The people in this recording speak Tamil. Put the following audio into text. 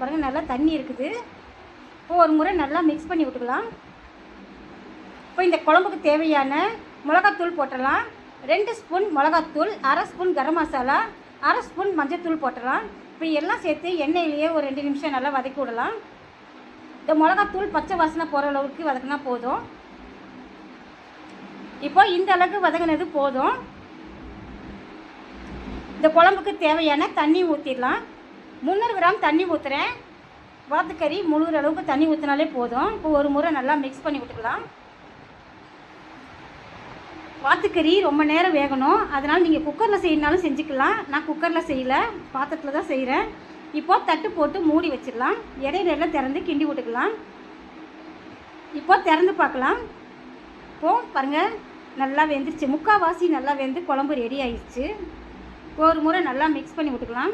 பாருங்கள் நல்லா தண்ணி இருக்குது. இப்போ ஒரு முறை நல்லா மிக்ஸ் பண்ணி விட்டுக்கலாம். இப்போ இந்த குழம்புக்கு தேவையான மிளகாத்தூள் போட்டுடலாம். ரெண்டு ஸ்பூன் மிளகாத்தூள் அரை ஸ்பூன் கரம் மசாலா அரை ஸ்பூன் மஞ்சத்தூள் போட்டுடலாம். இப்போ எல்லாம் சேர்த்து எண்ணெயிலேயே ஒரு ரெண்டு நிமிஷம் நல்லா வதக்கி விடலாம். இந்த மிளகாத்தூள் பச்சை வாசனை போகிற அளவுக்கு வதக்கினா போதும். இப்போ இந்த அளவுக்கு வதங்கினது போதும். இந்த குழம்புக்கு தேவையான தண்ணி ஊற்றிடலாம் முந்நூறு கிராம் தண்ணி ஊற்றுறேன் வாத்துக்கறி முழுகிற அளவுக்கு தண்ணி ஊற்றினாலே போதும். இப்போ ஒரு முறை நல்லா மிக்ஸ் பண்ணி விட்டுக்கலாம். வாத்துக்கறி ரொம்ப நேரம் வேகணும். அதனால் நீங்கள் குக்கரில் செய்யணுனாலும் செஞ்சுக்கலாம். நான் குக்கரில் செய்யலை. பாத்திரத்தில் தான் செய்கிறேன் இப்போ தட்டு போட்டு மூடி வச்சிடலாம். இடையில எல்லாம் திறந்து கிண்டி விட்டுக்கலாம். இப்போ திறந்து பார்க்கலாம். இப்போ பாருங்கள் நல்லா வெந்துருச்சு. முக்கால்வாசி நல்லா வெந்து குழம்பு ரெடி ஆயிடுச்சு. ஒரு முறை நல்லா மிக்ஸ் பண்ணி விட்டுக்கலாம்.